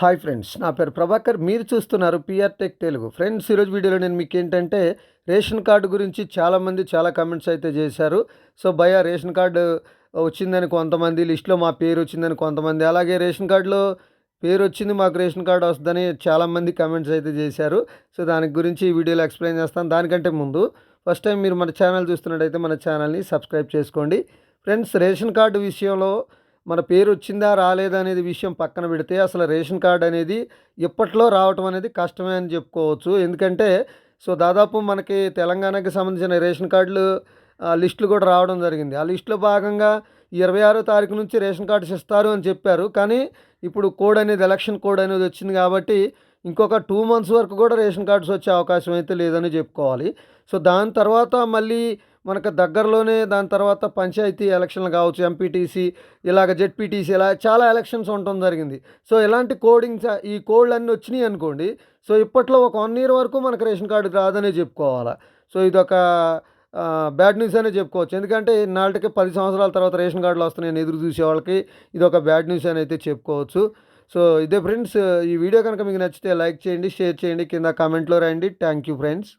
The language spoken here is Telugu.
హాయ్ ఫ్రెండ్స్ నా పేరు ప్రభాకర్. మీరు చూస్తున్నారు పిఆర్ టెక్ తెలుగు ఫ్రెండ్స్ ఈరోజు వీడియోలో నేను మీకు ఏంటంటే రేషన్ కార్డు గురించి చాలామంది చాలా కమెంట్స్ అయితే చేశారు. సో భయ రేషన్ కార్డు వచ్చిందని కొంతమంది లిస్ట్లో మా పేరు వచ్చిందని కొంతమంది అలాగే రేషన్ కార్డులో పేరు వచ్చింది మాకు రేషన్ కార్డు వస్తుందని చాలామంది కమెంట్స్ అయితే చేశారు. సో దాని గురించి ఈ వీడియోలో ఎక్స్ప్లెయిన్ చేస్తాను దానికంటే ముందు ఫస్ట్ టైం మీరు మన ఛానల్ చూస్తున్నట్టయితే మన ఛానల్ని సబ్స్క్రైబ్ చేసుకోండి. ఫ్రెండ్స్ రేషన్ కార్డు విషయంలో మన పేరు వచ్చిందా రాలేదా అనేది విషయం పక్కన పెడితే అసలు రేషన్ కార్డు అనేది ఇప్పట్లో రావటం అనేది కష్టమే అని చెప్పుకోవచ్చు. ఎందుకంటే సో దాదాపు మనకి తెలంగాణకి సంబంధించిన రేషన్ కార్డులు ఆ, లిస్టులు కూడా రావడం జరిగింది. ఆ లిస్టులో భాగంగా ఇరవై ఆరో తారీఖు నుంచి రేషన్ కార్డ్స్ ఇస్తారు అని చెప్పారు. కానీ ఇప్పుడు కోడ్ అనేది ఎలక్షన్ కోడ్ అనేది వచ్చింది కాబట్టి ఇంకొక టూ మంత్స్ వరకు కూడా రేషన్ కార్డ్స్ వచ్చే అవకాశం అయితే లేదని చెప్పుకోవాలి. సో దాని తర్వాత మళ్ళీ మనకు దగ్గరలోనే దాని తర్వాత పంచాయతీ ఎలక్షన్లు కావచ్చు ఎంపీటీసీ ఇలాగ జెడ్పీటీసీ ఇలా చాలా ఎలక్షన్స్ ఉండటం జరిగింది. సో ఇలాంటి కోడింగ్స్ ఈ కోడ్లు అన్నీ వచ్చినాయి అనుకోండి సో ఇప్పట్లో ఒక వన్ ఇయర్ వరకు మనకు రేషన్ కార్డు రాదనే చెప్పుకోవాలి. సో ఇదొక బ్యాడ్ న్యూస్ అనే చెప్పుకోవచ్చు. ఎందుకంటే నాటికి పది సంవత్సరాల తర్వాత రేషన్ కార్డులు వస్తున్నాయని ఎదురు చూసే వాళ్ళకి ఇది ఒక బ్యాడ్ న్యూస్ అని అయితే చెప్పుకోవచ్చు. సో ఇదే ఫ్రెండ్స్ ఈ వీడియో కనుక మీకు నచ్చితే లైక్ చేయండి షేర్ చేయండి కింద కామెంట్లో రాయండి థ్యాంక్ యూ ఫ్రెండ్స్.